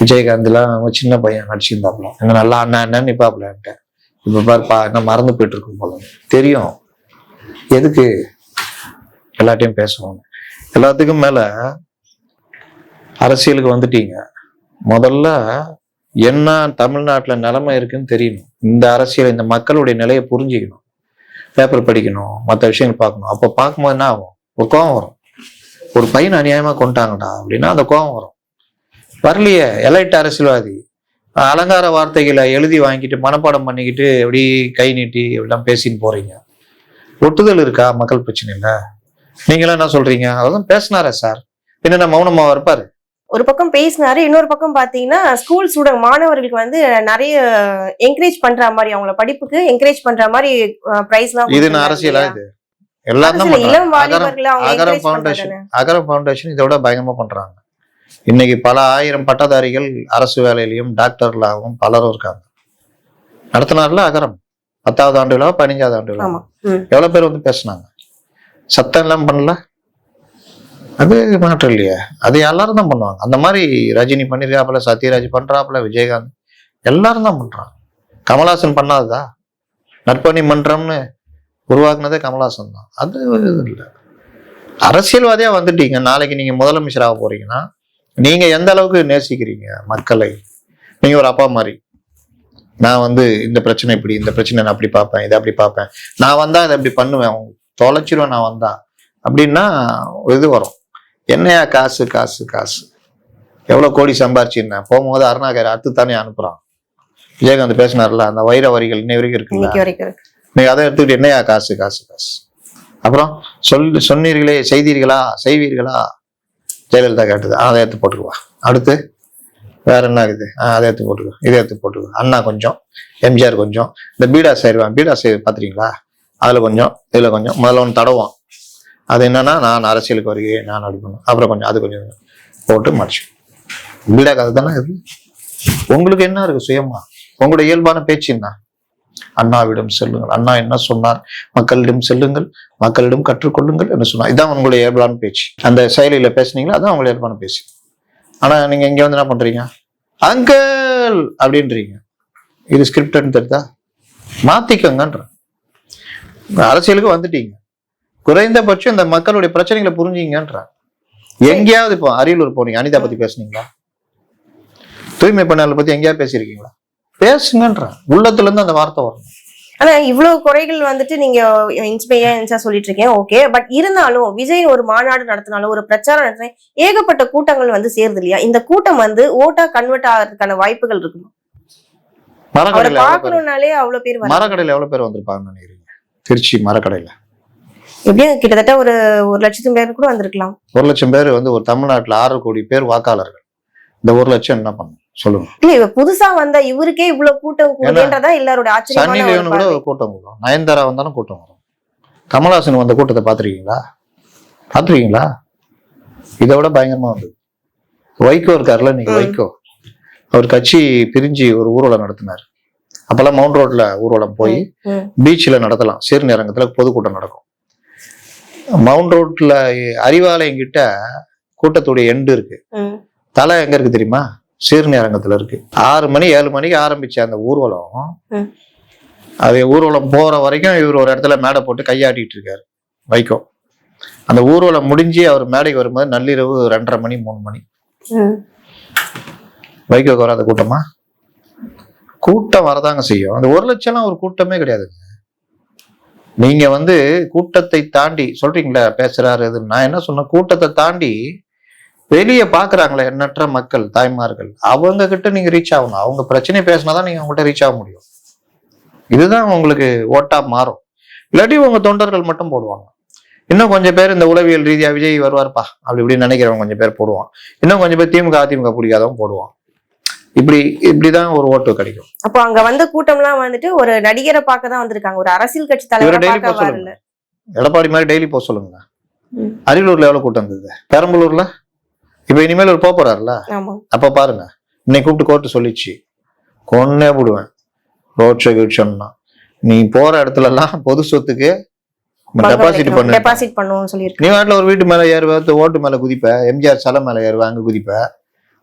விஜயகாந்த்லாம் அவன் சின்ன பையன் நடிச்சிருந்தாப்புல. என்ன நல்லா அண்ணா என்னன்னு நிப்பாப்புல இப்போ பாருப்பா என்ன மறந்து போயிட்டு இருக்கும் போல. தெரியும். எதுக்கு? எல்லாட்டையும் பேசுவாங்க எல்லாத்துக்கும் மேல அரசியலுக்கு வந்துட்டீங்க. முதல்ல என்ன தமிழ்நாட்டுல நிலைமை இருக்குன்னு தெரியணும். இந்த அரசியல் இந்த மக்களுடைய நிலையை புரிஞ்சுக்கணும். பேப்பர் படிக்கணும் மற்ற விஷயங்கள் பார்க்கணும். அப்போ பார்க்கும்போது என்ன ஆகும்? ஒரு கோவம் வரும். ஒரு பையன் அநியாயமாக கொண்டாங்கடா அப்படின்னா அந்த கோவம் வரும். வரலையே எலைட் அரசியல்வாதி. அலங்கார வார்த்தைகளை எழுதி வாங்கிட்டு மனப்பாடம் பண்ணிக்கிட்டு எப்படி கை நீட்டி எல்லாம் பேசின்னு போறீங்க. ஒட்டுதல் இருக்கா? மக்கள் பிரச்சனை இல்லை. நீங்களாம் என்ன சொல்றீங்க? அதெல்லாம் பேசினாரே சார். என்னென்ன மௌனமாக இருப்பாரு? ஒரு பக்கம் பேசினாரு இன்னொரு பக்கம் பாத்தீங்கன்னா ஸ்கூல் ஸ்டூடெண்ட் மாணவர்களுக்கு வந்து நிறைய என்கரேஜ் பண்ற மாதிரி அவங்கள படிப்புக்கு என்கரேஜ் பண்ற மாதிரி பிரைஸ் எல்லாம் இது அரசியலா? இது? எல்லாம் இளம் வாலிபர்களை அகரம் ஃபவுண்டேஷன் பண்றதுதானே? அகரம் ஃபவுண்டேஷன் இதோட பயங்கரமா பண்றாங்க. இன்னைக்கு பல ஆயிரம் பட்டதாரிகள் அரசு வேலையிலையும் டாக்டர்களாகவும் பலரும் இருக்காங்க. நடத்தினார்ல அகரம்? பத்தாவது ஆண்டு விழா பதினஞ்சாவது ஆண்டு விழா. எவ்வளவு பேர் வந்து பேசுனாங்க? சத்தம் எல்லாம் பண்ணல? அது மாற்றம் இல்லையா. அது எல்லாரும் தான் பண்ணுவாங்க. அந்த மாதிரி ரஜினி பண்ணியிருக்காப்புல சத்யராஜ் பண்ணுறாப்புல விஜயகாந்த் எல்லாரும் தான் பண்ணுறான் கமலாசன் பண்ணாததா? நற்பணி மன்றம்னு உருவாக்குனதே கமலாசன் தான். அது இல்லை. அரசியல்வாதியாக வந்துட்டீங்க. நாளைக்கு நீங்கள் முதலமைச்சராக போகிறீங்கன்னா நீங்கள் எந்த அளவுக்கு நேசிக்கிறீங்க மக்களை? நீங்கள் ஒரு அப்பா மாதிரி. நான் வந்து இந்த பிரச்சனை இப்படி இந்த பிரச்சனை நான் அப்படி பார்ப்பேன் இதை அப்படி பார்ப்பேன். நான் வந்தால் இதை அப்படி பண்ணுவேன். தொலைச்சிருவேன் நான் வந்தா. அப்படின்னா ஒரு இது வரும். என்னையா காசு காசு காசு? எவ்வளவு கோடி சம்பாரிச்சிருந்தேன் போகும்போது அருணாகர் அத்து தானே அனுப்புறான். விஜயகாந்த் பேசினார்ல அந்த வைர வரிகள் இன்னை வரைக்கும் இருக்குல்ல? இன்னைக்கு வரைக்கும் இருக்கு. நீங்க அதை எடுத்துக்கிட்டு என்னையா காசு காசு காசு? அப்புறம் சொல் சொன்னீர்களே செய்தீர்களா? செய்வீர்களா? ஜெயலலிதா கேட்டது அதை எடுத்து போட்டுக்குவா. அடுத்து வேற என்ன இருக்குது? ஆ, அதை எடுத்து போட்டுக்கோ இதை எடுத்து போட்டுக்கோ அண்ணா கொஞ்சம் எம்ஜிஆர் கொஞ்சம் இந்த பீடா செய்வான் பீடா செய்வது பார்த்துறீங்களா? அதுல கொஞ்சம் இதுல கொஞ்சம் முதல்ல ஒன்று தடவான் அது என்னன்னா நான் அரசியலுக்கு வருகிறேன் நான் அடிக்கணும் அப்புறம் கொஞ்சம் அது கொஞ்சம் போட்டு மடிச்சு உங்களுடைய கதை தானே இது? உங்களுக்கு என்ன இருக்கு சுயமா? உங்களோட இயல்பான பேச்சு என்ன? அண்ணாவிடம் செல்லுங்கள். அண்ணா என்ன சொன்னார்? மக்களிடம் செல்லுங்கள். மக்களிடம் கற்றுக்கொள்ளுங்கள் என்ன சொன்னார். இதான் உங்களுடைய இயல்பான பேச்சு. அந்த செயலியில பேசுனீங்களா? அதான் உங்களுடைய இயல்பான பேச்சு. ஆனா நீங்க இங்க வந்து என்ன பண்றீங்க? அங்கிள்! அப்படின்றீங்க. இது ஸ்கிரிப்ட்னு தெரியுதா? மாத்திக்கங்கன்ற. அரசியலுக்கு வந்துட்டீங்க. குறைந்தபட்சம் இந்த மக்களுடைய பிரச்சனைகளை புரிஞ்சுங்கன்ற எங்கேயாவது இப்போ அரியலூர் போனீங்க அனிதா பத்தி பேசுனீங்களா? தூய்மை பணியாளர் பத்தி எங்கேயாவது பேசியிருக்கீங்களா? பேசுங்கன்ற உள்ளத்துல இருந்து அந்த வார்த்தை வரும் ஆனா இவ்வளவு குறைகள் வந்துட்டு நீங்க இன்ஸ்பைரன்ஸா சொல்லிட்டு இருக்கீங்க ஓகே. பட் இருந்தாலும் விஜய் ஒரு மாநாடு நடத்தினாலும் ஒரு பிரச்சாரம் நடத்தினாலும் ஏகப்பட்ட கூட்டங்கள் வந்து சேருது இல்லையா? இந்த கூட்டம் வந்து ஓட்டா கன்வெர்ட் ஆகிறதுக்கான வாய்ப்புகள் இருக்குமா? மரக்கடையில பார்க்கணும்னாலே அவ்வளவு பேர் மரக்கடையில எவ்வளவு பேர் வந்திருப்பாங்கன்னு நினைக்கிறீங்க? திருச்சி மரக்கடையில. எப்படியும் கிட்டத்தட்ட ஒரு ஒரு லட்சத்து பேர் கூட வந்திருக்கலாம். ஒரு லட்சம் பேர் வந்து ஒரு தமிழ்நாட்டுல ஆறு கோடி பேர் வாக்காளர்கள். இந்த ஒரு லட்சம் என்ன பண்ணும் சொல்லுங்க. இல்ல இவ புதுசா வந்த இவருக்கே இவ்வளவு கூட்டம் கூடுன்றதா எல்லாரோட ஆச்சரியமான கூட கூட்டம் வரும். நயன்தாரா வந்தாலும் கூட்டம் வரும். கமல்ஹாசன் வந்த கூட்டத்தை பார்த்திருக்கீங்களா? பார்த்திருக்கீங்களா? இதை விட பயங்கரமா வந்தது. வைகோ இருக்காருல்ல இன்னைக்கு. வைகோ. அவர் கட்சி பிரிஞ்சு ஒரு ஊர்வலம் நடத்தினார். அப்பெல்லாம் மவுண்ட் ரோட்ல ஊர்வலம் போய். பீச்சில் நடத்தலாம். சீர்நேரங்கத்துல பொதுக்கூட்டம் நடக்கும். மவுண்ட் ரோட்ல அறிவாலயம் கிட்ட கூட்டத்துடைய எண்டு இருக்கு. தலை எங்க இருக்கு தெரியுமா? சீர்நேரங்கத்துல இருக்கு. ஆறு மணி ஏழு மணிக்கு ஆரம்பிச்ச அந்த ஊர்வலம். அது ஊர்வலம் போற வரைக்கும் இவர் ஒரு இடத்துல மேடை போட்டு கையாட்டிட்டு இருக்காரு வைகோ. அந்த ஊர்வலம் முடிஞ்சு அவர் மேடைக்கு வரும்போது நள்ளிரவு ரெண்டரை மணி மூணு மணி. வைகோக்கு வராத கூட்டமா? கூட்டம் வரதாங்க செய்யும். அந்த ஒரு லட்சம்லாம் ஒரு கூட்டமே கிடையாதுங்க. நீங்க வந்து கூட்டத்தை தாண்டி சொல்றீங்களா பேசுறாரு இது நான் என்ன சொன்னேன்? கூட்டத்தை தாண்டி வெளியே பாக்குறாங்களே எண்ணற்ற மக்கள் தாய்மார்கள். அவங்க கிட்ட நீங்க ரீச் ஆகணும். அவங்க பிரச்சனை பேசினாதான் நீங்க அவங்கள்ட்ட ரீச் ஆக முடியும். இதுதான் உங்களுக்கு ஓட்டா மாறும். இல்லாட்டி உங்க தொண்டர்கள் மட்டும் போடுவாங்க. இன்னும் கொஞ்சம் பேர் இந்த உளவியல் ரீதியா விஜய் வருவார்ப்பா அப்படி இப்படின்னு நினைக்கிறவங்க கொஞ்சம் பேர் போடுவான் இன்னும் கொஞ்சம் பேர் திமுக அதிமுக பிடிக்காதவங்க போடுவான் இப்படி இப்படிதான் ஒரு ஓட்டு கிடைக்கும். அப்போ அங்க வந்த கூட்டம்லாம் வந்துட்டு ஒரு நடிகரை பார்க்க தான் வந்திருக்காங்க. ஒரு அரசியல் கட்சி தலைவரை டெய்லி போக சொல்லுங்க. எடப்பாடி மாதிரி டெய்லி போக சொல்லுங்க. அரியலூர்ல எவ்வளவு கூட்டம் இருந்தது? பெரம்பலூர்ல? இப்ப இனிமேல் ஒரு போறாருல? அப்ப பாருங்க. இன்னைக்கு கூப்பிட்டு கோர்ட்டு சொல்லிச்சு. கொன்னே போடுவேன் ரோட் ஷோ கீட் சொன்னா நீ போற இடத்துல எல்லாம் பொது சொத்துக்கு டெபாசிட் பண்ணு. டெபாசிட் பண்ணுவோம்னு சொல்லியிருக்கு. நீ வாட்டில் ஒரு வீட்டு மேல ஏறுவ ஓட்டு மேல குதிப்ப எம்ஜிஆர் சிலை மேல ஏறுவ அங்க குதிப்ப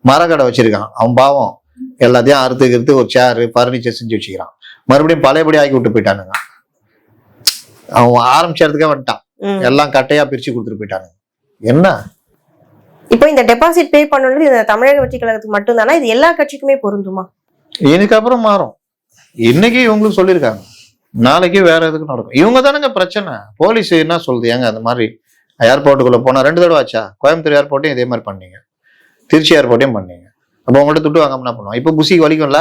மரக்கடை வச்சிருக்கான். அவன் பாவம். எல்லாத்தையும் அறுத்து கிறுத்து ஒரு சேர் பர்னிச்சர் செஞ்சு வச்சுக்கிறான். மறுபடியும் பழையபடி ஆக்கி விட்டு போயிட்டானுங்க. அவன் ஆரம்பிச்சதுக்கே வந்துட்டான். எல்லாம் கட்டையா பிரிச்சு கொடுத்துட்டு போயிட்டானுங்க. என்ன? இப்போ இந்த டெபாசிட் பே பண்ணது இந்த தமிழக வெற்றி கழகத்துக்கு மட்டும்தானா? இது எல்லா கட்சிக்குமே பொருந்துமா? இதுக்கப்புறம் மாறும். இன்னைக்கு இவங்களுக்கு சொல்லியிருக்காங்க. நாளைக்கு வேற எதுக்கு நடக்கும்? இவங்க தானங்க பிரச்சனை. போலீஸ் என்ன சொல்லுது? ஏங்க அந்த மாதிரி ஏர்போர்ட்டுக்குள்ள போனா ரெண்டு தடவை ஆச்சா? கோயம்புத்தூர் ஏர்போர்ட்டையும் இதே மாதிரி பண்ணீங்க. திருச்சி ஏர்போர்ட்டையும் பண்ணீங்க. அப்போ உங்கள்ட்ட துட்டு வாங்காம என்ன பண்ணுவோம்? இப்போ புசிக்கு வலிக்கும்ல?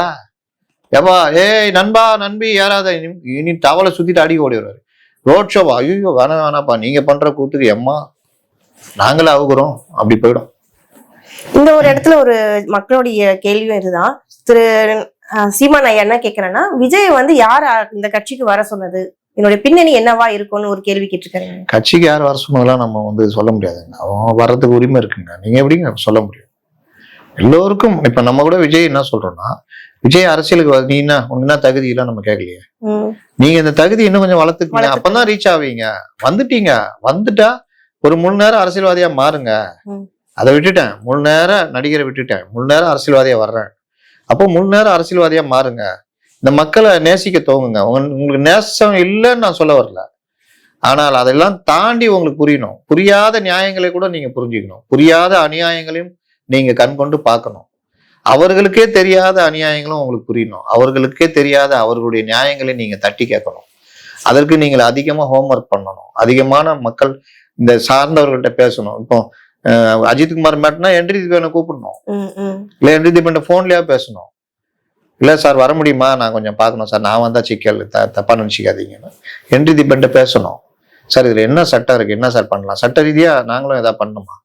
ஏப்பா ஏய் நண்பா நண்பி யாராவது இனி- டவலை சுத்திட்டு அடிக்க ஓடி வருவாரு ரோட் ஷோவா ஐயோ வேணாம் வேணாப்பா நீங்க பண்ற கூத்துக்கு எம்மா? நாங்களே அவுக்குறோம். அப்படி போயிடும். இந்த ஒரு இடத்துல ஒரு மக்களுடைய கேள்வியும் இதுதான். திரு சீமான் ஐயா என்ன கேக்குறேன்னா விஜய் வந்து யார் இந்த கட்சிக்கு வர சொன்னது? என்னுடைய பின்னணி என்னவா இருக்கும்னு ஒரு கேள்வி கேட்டிருக்காரு கட்சிக்கு யார் வர சொன்னதெல்லாம் நம்ம வந்து சொல்ல முடியாதுங்க. அவன் வர்றதுக்கு உரிமை இருக்குங்க. நீங்க எப்படிங்க சொல்ல முடியும்? எல்லோருக்கும் இப்ப நம்ம கூட விஜய் என்ன சொல்றோம்னா விஜய் அரசியலுக்கு நீ என்ன தகுதி இல்லை நம்ம கேட்கலையே. நீங்க இந்த தகுதி இன்னும் கொஞ்சம் வளர்த்துக்கீங்க. அப்பதான் ரீச் ஆவீங்க. வந்துட்டீங்க. வந்துட்டா ஒரு முழு நேரம் அரசியல்வாதியா மாறுங்க. அதை விட்டுட்டேன். முழு நேரம் நடிகரை விட்டுட்டேன். முழு நேரம் அரசியல்வாதியா வர்றேன். அப்போ முழு நேரம் அரசியல்வாதியா மாறுங்க. இந்த மக்களை நேசிக்க தோங்குங்க உங்க- உங்களுக்கு நேசம் இல்லைன்னு நான் சொல்ல வரல. ஆனால் அதெல்லாம் தாண்டி உங்களுக்கு புரியணும். புரியாத நியாயங்களை கூட நீங்க புரிஞ்சுக்கணும். புரியாத அநியாயங்களையும் நீங்க கண் கொண்டு பார்க்கணும். அவர்களுக்கே தெரியாத அநியாயங்களும் உங்களுக்கு புரியணும். அவர்களுக்கே தெரியாத அவர்களுடைய நியாயங்களை நீங்க தட்டி கேட்கணும். அதற்கு நீங்கள் அதிகமா ஹோம்ஒர்க் பண்ணணும். அதிகமான மக்கள் இந்த சார்ந்தவர்கள்ட்ட பேசணும். இப்போ அஹ், அஜித்குமார் மேட்னா என்ட்ரி தீபனை கூப்பிடணும். இல்ல என்ட்ரி தீபன் போன்லயா பேசணும். இல்ல சார் வர முடியுமா? நான் கொஞ்சம் பார்க்கணும் சார் நான் வந்தா சிக்கல் த- தப்பா நினைச்சுக்காதீங்கன்னு. என்ட்ரி தீபன் பேசணும். சார் இதுல என்ன சட்டம் இருக்கு? என்ன சார் பண்ணலாம்? சட்ட ரீதியா நாங்களும் ஏதாவது பண்ணணுமா?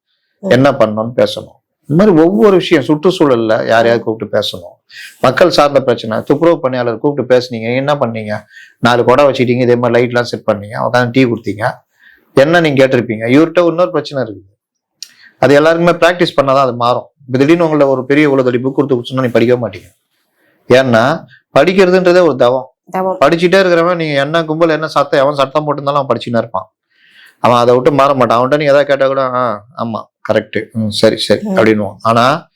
என்ன பண்ணணும்னு பேசணும். இந்த மாதிரி ஒவ்வொரு விஷயம் சுற்றுச்சூழல்ல யாரையாவது கூப்பிட்டு பேசணும். மக்கள் சார்ந்த பிரச்சனை துப்புரவு பணியாளர் கூப்பிட்டு பேசுனீங்க என்ன பண்ணீங்க? நாலு குடம் வச்சுட்டீங்க இதே மாதிரி லைட்லாம் செட் பண்ணீங்க உட்காந்து டீ கொடுத்தீங்க. என்ன நீங்க கேட்டிருப்பீங்க? இவர்கிட்ட இன்னொரு பிரச்சனை இருக்குது. அது எல்லாருக்குமே ப்ராக்டிஸ் பண்ணாதான் அது மாறும். இப்போ திடீர்னு உங்களை ஒரு பெரிய உலகடி புக் கொடுத்து சொன்னா நீ படிக்க மாட்டீங்க. ஏன்னா படிக்கிறதுன்றதே ஒரு தவம். படிச்சுட்டே இருக்கிறவன் நீங்க என்ன கும்பல் என்ன சத்தம் எவன் சத்தம் போட்டிருந்தாலும் அவன் படிச்சுன்னு இருப்பான். அவன் அதை விட்டு மாற மாட்டான். அவன்கிட்ட நீ எதாவது கேட்டா கூட ஆ ஆமா. கரெக்ட் சரி சரி. ம். அப்படின்னுவான் ஆனா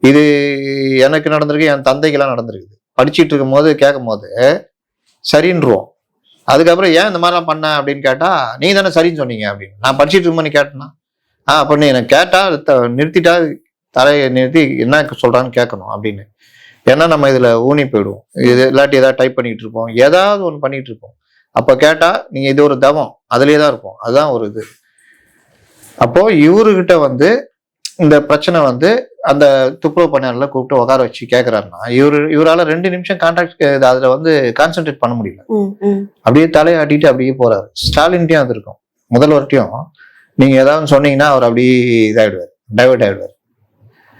இது எனக்கு நடந்திருக்கு என் தந்தைக்கெல்லாம் நடந்திருக்குது. படிச்சிட்டு இருக்கும் போது கேட்கும் போது சரின்றுவோம். அதுக்கப்புறம் ஏன் இந்த மாதிரிலாம் பண்ண அப்படின்னு கேட்டா நீ தானே சரின்னு சொன்னீங்க அப்படின்னு. நான் படிச்சிட்டு இருக்கும்போது கேட்டேன்னா ஆ அப்ப நீ எனக்கு கேட்டா த- நிறுத்திட்டா தலையை நிறுத்தி என்ன சொல்றான்னு கேட்கணும் அப்படின்னு. ஏன்னா நம்ம இதுல ஊனி போயிடுவோம். இது இல்லாட்டி ஏதாவது டைப் பண்ணிட்டு இருப்போம். ஏதாவது ஒன்று பண்ணிட்டு இருப்போம். அப்ப கேட்டா நீங்க இது ஒரு தவம். அதுலயே தான் இருப்போம். அதுதான் ஒரு இது. அப்போ இவருகிட்ட வந்து இந்த பிரச்சனை வந்து அந்த துப்புரவு பணியாளர்ல கூப்பிட்டு உட்கார வச்சு கேட்கறாருன்னா இவரு இவரால ரெண்டு நிமிஷம் கான்டாக்ட் அதுல வந்து கான்சென்ட்ரேட் பண்ண முடியல. அப்படியே தலையாட்டிட்டு அப்படியே போறாரு. ஸ்டாலின்ட்டையும் அது இருக்கும். முதல்வர்கிட்டையும் நீங்க ஏதாவது சொன்னீங்கன்னா அவர் அப்படியே இதாயிடுவார் டைவர்ட் ஆயிடுவார்.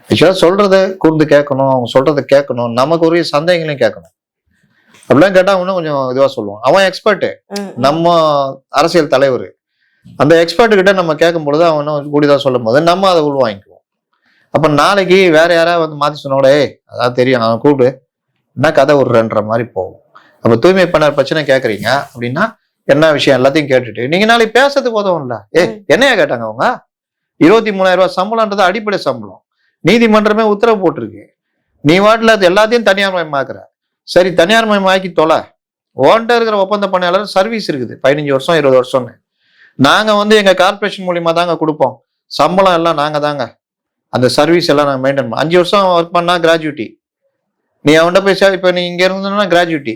ஆக்சுவலா சொல்றத கூர்ந்து கேட்கணும் அவங்க சொல்றத கேட்கணும் நமக்கு ஒரு சந்தேகங்களையும் கேட்கணும். அப்படிலாம் கேட்டா இன்னும் கொஞ்சம் இதுவா சொல்லுவோம் அவன் எக்ஸ்பர்ட் நம்ம அரசியல் தலைவர். அந்த எக்ஸ்பர்ட் கிட்ட நம்ம கேட்கும் பொழுது அவன் கூடிதான் சொல்லும் போது நம்ம அதை உள்வாங்கிக்குவோம். அப்ப நாளைக்கு வேற யாராவது வந்து மாத்தி சொன்ன கூட ஏய் அதான் தெரியும் அவன் கூப்பிடு. என்ன கதை விடுறன்ற மாதிரி போகும். அப்ப தூய்மை பண்ணார் பிரச்சனை கேக்குறீங்க அப்படின்னா என்ன விஷயம் எல்லாத்தையும் கேட்டுட்டு நீங்க நாளைக்கு பேசுறதுக்கு உதவும்ல ஏ ம். என்னையா கேட்டாங்க அவங்க? இருபத்தி மூணாயிரம் ரூபாய் சம்பளம்ன்றது அடிப்படை சம்பளம். நீதிமன்றமே உத்தரவு போட்டிருக்கு. நீ வாட்டில் அது எல்லாத்தையும் தனியார் மயமாக்குற சரி தனியார் மயமாக்கி தொலை. ஓன்ட்ட இருக்கிற ஒப்பந்த பணியாளர் சர்வீஸ் இருக்குது. பதினஞ்சு வருஷம் இருபது வருஷம்னு. நாங்க வந்து எங்க கார்பரேஷன் மூலியமா தாங்க கொடுப்போம். சம்பளம் எல்லாம் நாங்க தாங்க. அந்த சர்வீஸ் எல்லாம் நாங்க மெயின்டைன் பண்ணோம் அஞ்சு வருஷம் ஒர்க் பண்ணா கிராஜுவிட்டி நீ அவன்கிட்ட போய் இப்ப நீ இங்க இருந்தனா கிராஜுவிட்டி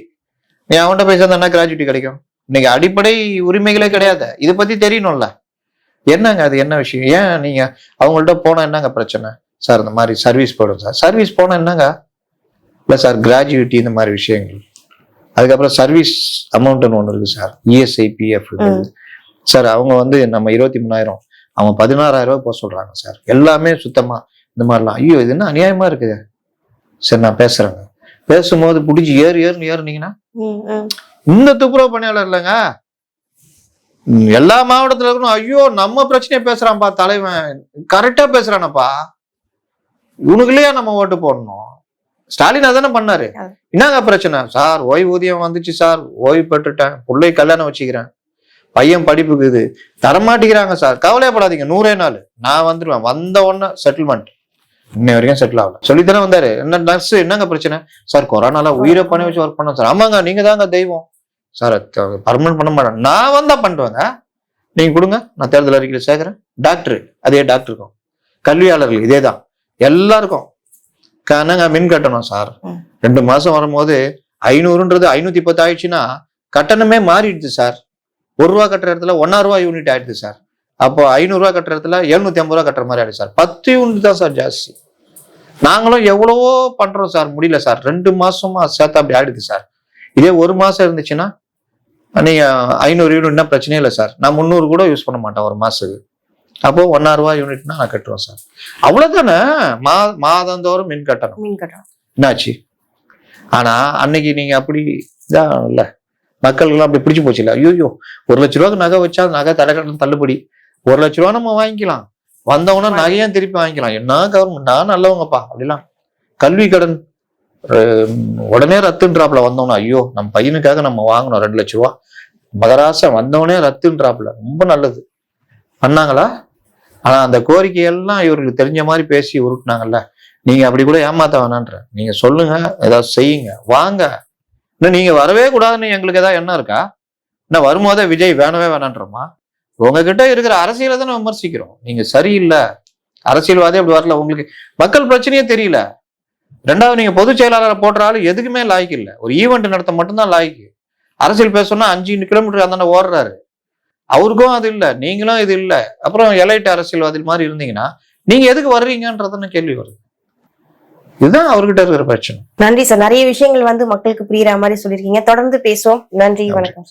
நீ அவன்கிட்ட போய் சேர்ந்தா கிராஜுவிட்டி கிடைக்கும். இன்னைக்கு அடிப்படை உரிமைகளே கிடையாது. இதை பத்தி தெரியணும்ல. என்னங்க அது? என்ன விஷயம்? ஏன் நீங்க அவங்கள்ட்ட போனா என்னங்க பிரச்சனை? சார் இந்த மாதிரி சர்வீஸ் போடும் சார். சர்வீஸ் போனா என்னங்க? இல்ல சார் கிராஜுவிட்டி இந்த மாதிரி விஷயங்கள். அதுக்கப்புறம் சர்வீஸ் அமௌண்ட்னு ஒன்று இருக்கு சார். E இஎஸ்ஐ பிஎஃப் ம். சார் அவங்க வந்து நம்ம இருபத்தி மூணாயிரம் அவங்க பதினாறாயிரம் ரூபாய் போக சொல்றாங்க சார். எல்லாமே சுத்தமா இந்த மாதிரிலாம். ஐயோ இது என்ன அநியாயமா இருக்குது சரி நான் பேசுறேங்க. பேசும்போது பிடிச்சி ஏறு ஏறுன்னு ஏறுனீங்கன்னா. இந்த துப்புரவு பணியாளர் இல்லைங்க. எல்லா மாவட்டத்துல இருக்கணும். ஐயோ நம்ம பிரச்சனையை பேசுறான்ப்பா தலைவன். கரெக்டா பேசுறானப்பா. இவனுக்குள்ளேயே நம்ம ஓட்டு போடணும். ஸ்டாலின் அதானே பண்ணாரு. என்னங்க பிரச்சனை? சார் ஓய்வூதியம் வந்துச்சு சார். ஓய்வு பெற்றுட்டேன். பிள்ளை கல்யாணம் வச்சுக்கிறேன். பையன் படிப்புக்கு இது தரமாட்டிக்கிறாங்க சார். கவலையப்படாதீங்க. நூறே நாள் நான் வந்துடுவேன் வந்த உடனே செட்டில்மெண்ட் இன்னை வரைக்கும் செட்டில் ஆகல. சொல்லித்தானே வந்தாரு. என்ன நர்ஸ் என்னங்க பிரச்சனை? சார் கொரோனால உயிரை பண்ணி வச்சு ஒர்க் பண்ணோம் சார். ஆமாங்க நீங்க தாங்க தெய்வம். சார் பர்மனன்ட் பண்ண மாட்டேன். நான் வந்தா பண்ணுவேங்க நீங்க கொடுங்க. நான் தேர்தல் அறிக்கையில் சேர்க்கிறேன். டாக்டர் அதே டாக்டருக்கும் கல்வியாளர்கள் இதே தான் எல்லாருக்கும் கனங்க மின் கட்டணம் சார். ரெண்டு மாசம் வரும்போது ஐநூறுன்றது ஐநூத்தி பத்து ஆயிடுச்சுன்னா கட்டணமே மாறிடுது சார். ஒரு ரூபா கட்டுற இடத்துல ஒன்னா ரூபா யூனிட் ஆயிடுது சார். அப்போ ஐநூறு ரூபா கட்டுற இடத்துல எழுநூத்தி ஐம்பது ரூபா கட்டுற மாதிரி ஆயிடுது சார். பத்து யூனிட் தான் சார் ஜாஸ்தி. நாங்களும் எவ்வளவோ பண்றோம் சார். முடியல சார். ரெண்டு மாசமா சேர்த்தா அப்படி ஆயிடுது சார். இதே ஒரு மாசம் இருந்துச்சுன்னா நீங்க ஐநூறு யூனிட்னா பிரச்சனையே இல்லை சார். நான் முந்நூறு கூட யூஸ் பண்ண மாட்டேன் ஒரு மாசத்துக்கு. அப்போ ஒன்னா ரூபா யூனிட்னா நான் கட்டுவேன் சார். அவ்வளவுதானே? மா மாதந்தோறும் மின் கட்டணம். மீன் கட்டுறோம் என்னாச்சு? ஆனா அன்னைக்கு நீங்க அப்படி இதான் இல்ல. மக்களுக்கெல்லாம் அப்படி பிடிச்சு போச்சு இல்லை ஐயோ ஒரு லட்ச ரூபாய்க்கு நகை வச்சா நகை கடைக்கடன் தள்ளுபடி. ஒரு லட்ச ரூபா நம்ம வாங்கிக்கலாம். வந்தவொடனே நகையும் திருப்பி வாங்கிக்கலாம். என்ன கவர்மெண்ட்? நான் நல்லவங்கப்பா அப்படிலாம். கல்வி கடன் உடனே ரத்துன்றாப்புல வந்தோம்னா ஐயோ நம்ம பையனுக்காக நம்ம வாங்கணும் ரெண்டு லட்ச ரூபா. மகராசம் வந்தவனே ரத்துன்றாப்புல. ரொம்ப நல்லது. பண்ணாங்களா? ஆனா அந்த கோரிக்கையெல்லாம் இவருக்கு தெரிஞ்ச மாதிரி பேசி உருட்டினாங்கல்ல. நீங்க அப்படி கூட ஏமாத்த வேணான்ற. நீங்க சொல்லுங்க ஏதாவது செய்யுங்க. வாங்க. இன்னும் நீங்க வரவே கூடாதுன்னு எங்களுக்கு ஏதாவது எண்ணம் இருக்கா? இன்னும் வரும்போதே விஜய் வேணவே வேணான்றோமா? உங்ககிட்ட இருக்கிற அரசியலை தான் விமர்சிக்கிறோம். நீங்க சரியில்லை. அரசியல்வாதே அப்படி வரல. உங்களுக்கு மக்கள் பிரச்சனையே தெரியல. ரெண்டாவது நீங்க பொதுச் செயலாளரை போடுற எதுக்குமே லாய்க்கு இல்லை. ஒரு ஈவெண்ட் நடத்த மட்டும்தான் லாய்க்கு. அரசியல் பேசணும்னா அஞ்சு கிலோமீட்டர் அந்தாண்ட ஓடுறாரு. அவருக்கும் அது இல்லை. நீங்களும் இது இல்லை. அப்புறம் எலைட் அரசியல்வாதி மாதிரி இருந்தீங்கன்னா நீங்க எதுக்கு வர்றீங்கன்றதுன்னு கேள்வி வருது. இதுதான் அவர்கிட்ட இருக்கிற பிரச்சனை. நன்றி சார். நிறைய விஷயங்கள் வந்து மக்களுக்கு புரியுற மாதிரி சொல்லியிருக்கீங்க. தொடர்ந்து பேசுவோம். நன்றி நன்றி. வணக்கம்